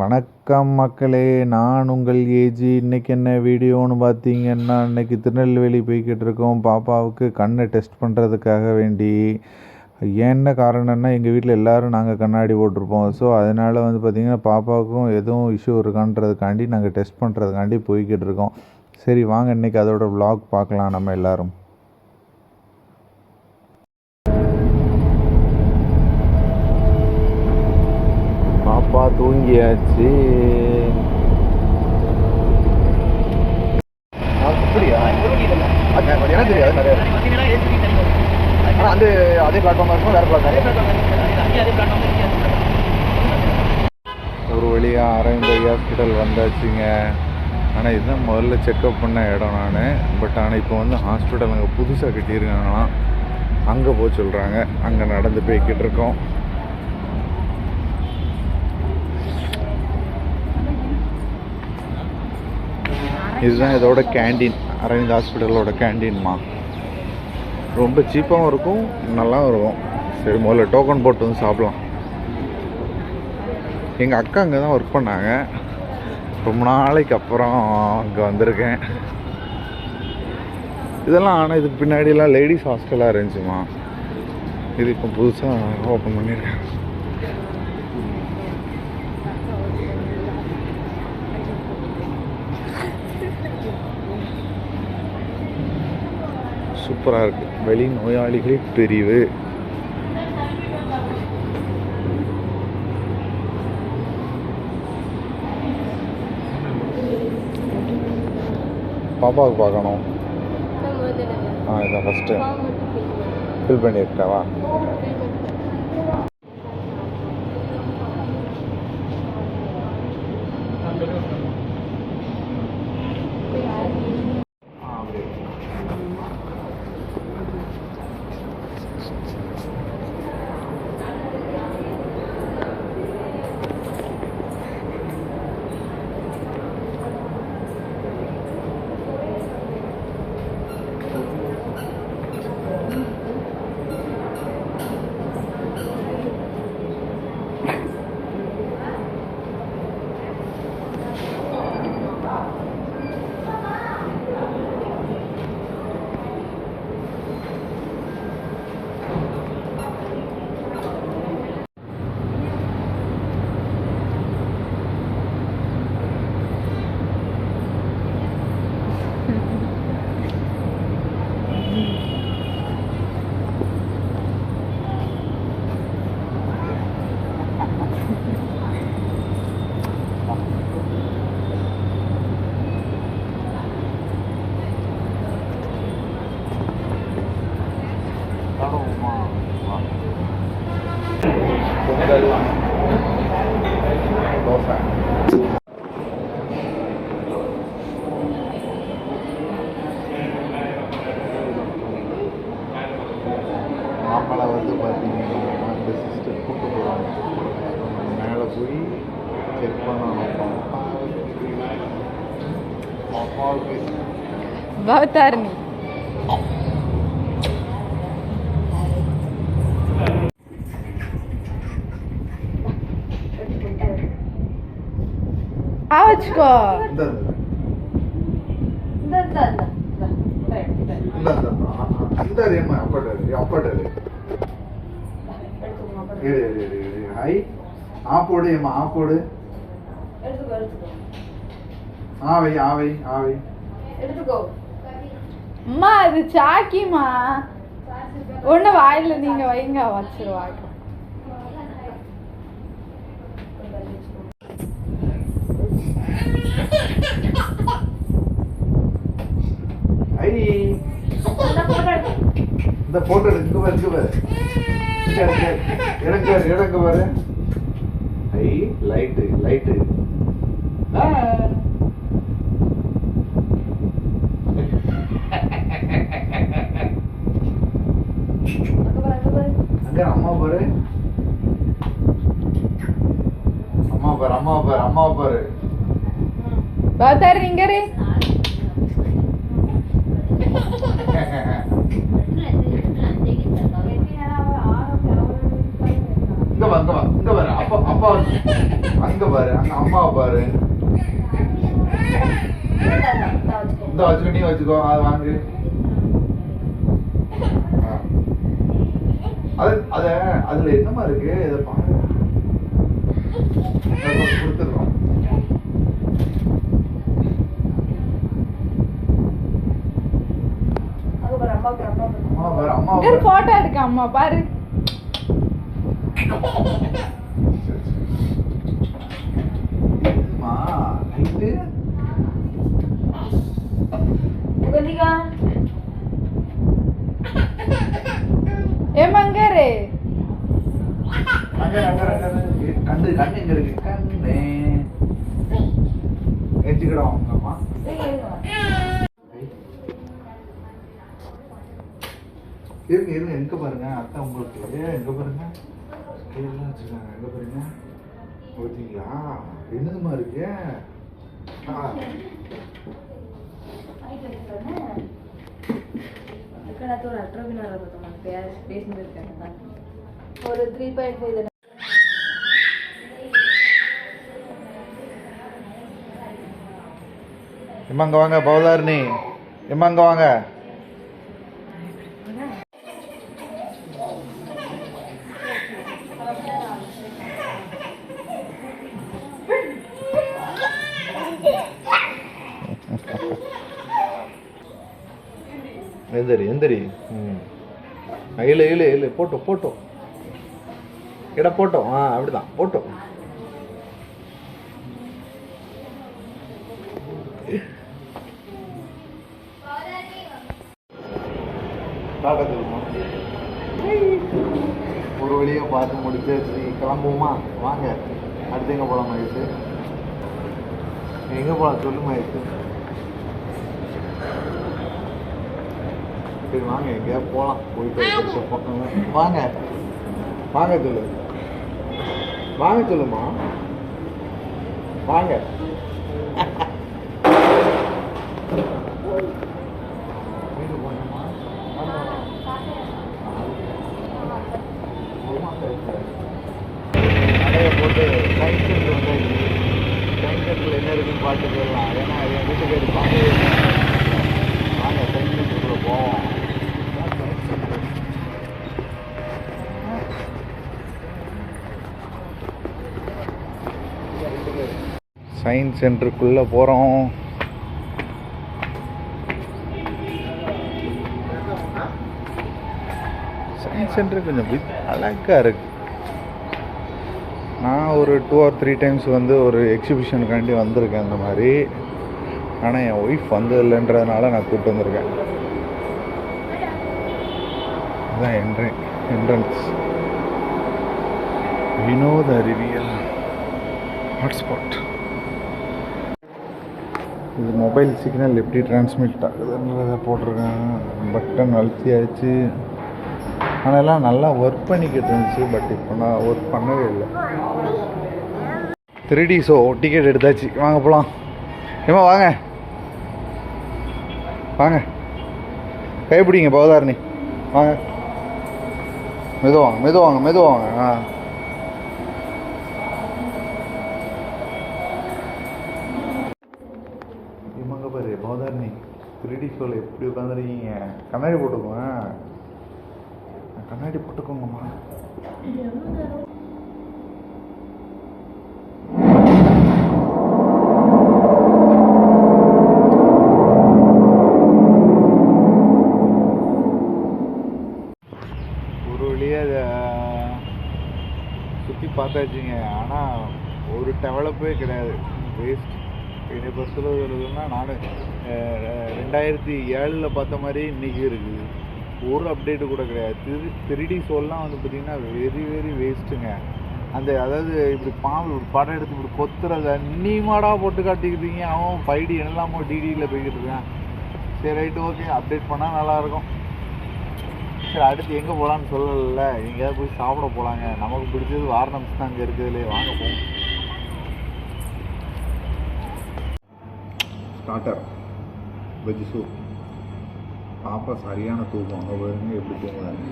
வணக்கம் மக்களே நான் உங்கள் ஏஜி. இன்றைக்கி என்ன வீடியோன்னு பார்த்தீங்கன்னா இன்றைக்கி திருநெல்வேலி போய்கிட்டு இருக்கோம். பாப்பாவுக்கு கண்ணை டெஸ்ட் பண்ணுறதுக்காக வேண்டி. என்ன காரணம்னா எங்கள் வீட்டில் எல்லோரும் நாங்கள் கண்ணாடி போட்டிருப்போம். ஸோ அதனால் வந்து பார்த்திங்கன்னா பாப்பாவுக்கும் எதுவும் இஷ்யூ இருக்கான்றதுக்காண்டி நாங்கள் டெஸ்ட் பண்ணுறதுக்காண்டி போய்கிட்டு இருக்கோம். சரி வாங்க இன்றைக்கி அதோடய வ்ளாக் பார்க்கலாம் நம்ம எல்லோரும். தூங்கியாச்சு அது அதே பிளாட்ஃபார்மாக இருக்கும் வேறு பிளாட்ஃபார்ம் ஒரு வழியாக அரவிந்த் ஹாஸ்பிட்டல் வந்தாச்சுங்க. ஆனால் இதுதான் முதல்ல செக்கப் பண்ண இடம் நான். பட் ஆனால் இப்போ வந்து ஹாஸ்பிட்டல் அங்கே புதுசாக கட்டியிருக்காங்களாம். அங்கே போக சொல்கிறாங்க அங்கே நடந்து போய்கிட்டு இருக்கோம். இதுதான் இதோட கேண்டீன் அரவிந்த் ஹாஸ்பிட்டலோட கேண்டீன்மா ரொம்ப சீப்பாகவும் இருக்கும் நல்லாவும் இருக்கும். சரி முதல்ல டோக்கன் போட்டு வந்து சாப்பிடலாம். எங்கள் அக்கா அங்கே தான் ஒர்க் பண்ணாங்க. ரொம்ப நாளைக்கு அப்புறம் அங்கே வந்திருக்கேன். இதெல்லாம் ஆனால் இதுக்கு பின்னாடிலாம் லேடிஸ் ஹாஸ்டலாக இருந்துச்சுமா? இது இப்போ புதுசாக ஓப்பன் பண்ணியிருக்கேன். சூப்பராக இருக்குது வெளி நோயாளிகள் பிரிவு. பாப்பாவுக்கு பார்க்கணும். ஆ இதான் ஃபஸ்ட்டு ஃபில் பண்ணியிருக்காவா? பொங்கல் மாம்பழை வந்து பார்த்தீங்கன்னா இந்த சிஸ்டர் கூட்டு போவாங்க மேலே போய் செக் பண்ணணும். பவதாரணி. ஆவச்சுக்கோ இந்த இந்த இந்த. ஏடு ஏடு ஏடு ஏடு ஹை ஆப்போடு ஏமா ஆப்போடு ஆவை ஆவை ஆவை அம்மா இது சாக்கிமா ஒண்ணு வாயில நீங்க வைங்க வச்சிருவாங்க ஐ. இந்த போட்டோ இங்க பாரு இங்க பாரு. எனக்கு பாரு எனக்கு பாரு. ஐ லைட்டு லைட்டு அங்க அம்மா பாரு. அம்மா பாரு அம்மா பாரு அம்மா பாரு. பவதாரணி இங்க இங்க வா இங்க வா இங்க பாரு அப்பா அப்பா அங்க பாரு அங்க அம்மாவை பாரு. இந்த வச்சுக்கோ நீ வச்சுக்கோ அது வாங்கு. அது அத அதுல என்னமா இருக்கு? இதை பாரு. அதை கொஞ்சம் கொடுத்துடுறோம். அம்மா பாரு அம்மா போட்டோ எடுக்க அம்மா பாரு. ஏமங்கரே. கண்ணு கண்ணு எங்க இருக்கு? கண்ணு. ஏற்றிக்கிடும் அம்மா. இருங்க இருங்க. எங்க பாருங்க? அத்தை உங்களுக்கு. எங்க பாருங்க? கையெல்லாம் வச்சுருக்காங்க எங்க பாருங்க பார்த்தீங்களா என்னதுமா இருக்கு? ஆ, ஒரு த்ரீ பாயிண்ட் ஃபைவ் எம்மா அங்க வாங்க பவதாரணி எம்மா அங்க வாங்க. எந்திரி எந்திரி. ம். இல்லை இல்லை இல்லை போட்டோம் போட்டோம் இட போட்டோம் ஆ அப்படிதான். போட்டோம் ஒரு வழியா பார்த்து முடிச்சு சரி, கிளம்புவோமா? வாங்க. அடுத்து எங்க போலாம் மகேஷ்? எங்க போலாம் சொல்லு மகேஷ்? சரி வாங்க எங்கேயா போலாம். போயிட்டு பக்கம். வாங்க. வாங்க சொல்லு. வாங்க சொல்லுமா. வாங்க. போட்டு சயின்ஸ் சென்டர் வந்தாச்சு சயின்ஸ் சென்டரில் என்ன இருக்குன்னு பார்த்து போயிடலாம் ஏன்னா என் வீட்டுக்கு இல்லை. வாங்க சயின்ஸ் சென்டருக்குள்ள போவோம். சயின்ஸ் சென்டருக்குள்ளே போகிறோம் சயின்ஸ் சென்டர் கொஞ்சம் வித் அழகாக இருக்குது நான் ஒரு டூ ஆர் த்ரீ டைம்ஸ் வந்து ஒரு எக்ஸிபிஷனுக்காண்டி வந்திருக்கேன் அந்த மாதிரி. ஆனால் என் ஒய்ஃப் வந்ததில்லைன்றதுனால நான் கூப்பிட்டு வந்திருக்கேன். அதுதான் என்ட்ரி என்ட்ரன்ஸ் வினோத அறிவியல் ஹாட்ஸ்பாட் இது மொபைல் சிக்னல் எப்படி டிரான்ஸ்மிட் ஆகுதுன்றதை போட்டிருக்கேன் பட்டன் அழுத்தியாச்சு. ஆனால் எல்லாம் நல்லா ஒர்க் பண்ணிக்கிட்டு இருந்துச்சு பட் இப்போ நான் ஒர்க் பண்ணவே இல்லை. த்ரீ டி ஷோ டிக்கெட் எடுத்தாச்சு. வாங்க போகலாம் ஏமா வாங்க. வாங்க. கைப்பிடிங்க பவதாரணி. வாங்க. மெதுவாங்க மெதுவாங்க மெதுவாங்க ஆ. பாரு பவதாரணி த்ரீ டி ஷோவில் எப்படி உட்காந்துருக்கீங்க கண்ணாடி போட்டுக்கோங்க. கண்ணாடி போட்டுக்கோங்கம்மா. ஒரு வழியாக அதை சுற்றி பார்த்தாச்சுங்க. ஆனால் ஒரு டெவலப்பே கிடையாது. வேஸ்ட் என்னை பொறுத்தளவு சொல்லுதுன்னா நான் ரெண்டாயிரத்தி ஏழில் பார்த்த மாதிரி இன்றைக்கி இருக்குது. ஒரு அப்டேட்டு கூட கிடையாது. திரு த்ரீடி சோல்லாம் வந்து பார்த்திங்கன்னா வெரி வெரி வேஸ்ட்டுங்க அந்த அதாவது இப்படி பாம்பு இப்படி படம் எடுத்து இப்படி கொத்துறத நீ மாடா போட்டு காட்டிக்கிட்டீங்க. அவன் ஃபைடி டி எல்லாமோ டிடியில் போய்கிட்டு இருக்கான். சரி ரைட்டு ஓகே அப்டேட் பண்ணால் நல்லாயிருக்கும். சரி அடுத்து எங்கே போகலான்னு சொல்லலை. எங்கேயாவது போய் சாப்பிட போகலாங்க நமக்கு பிடிச்சது வாரணம்ஸ் தான் அங்கே இருக்குதுலே வாங்க போவோம். ஸ்டார்டர் வெஜ் சூப் பாப்பா சரியான தூக்கம் அங்கே பாருங்க எப்படி தூங்குறாங்க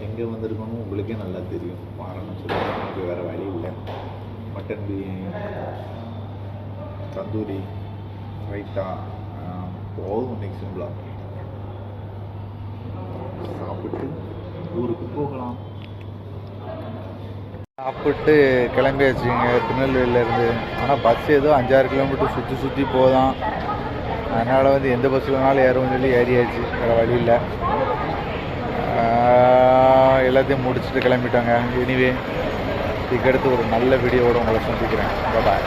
எங்கே வந்திருக்கோன்னு உங்களுக்கே நல்லா தெரியும் வாரம்னு சொல்லி எனக்கு வேறு வழி இல்லை மட்டன் பிரியாணி தந்தூரி ரைட்டா போதும் நெக்ஸ்ட் சிம்பிளாக சாப்பிட்டு ஊருக்கு போகலாம். சாப்பிட்டு கிளம்பியாச்சுங்க திருநெல்வேலியிலேருந்து ஆனால் பஸ் ஏதோ அஞ்சாறு கிலோமீட்டர் சுற்றி சுற்றி போதான். அதனால் வந்து எந்த பஸ்ஸில் வேணாலும் ஏறவும் சொல்லி ஏறியாச்சு. வேறு வழி இல்லை. எல்லாத்தையும் முடிச்சுட்டு கிளம்பிட்டாங்க. எனிவே இதுக்கடுத்து ஒரு நல்ல வீடியோவோடு உங்களை சந்திக்கிறேன். பாய்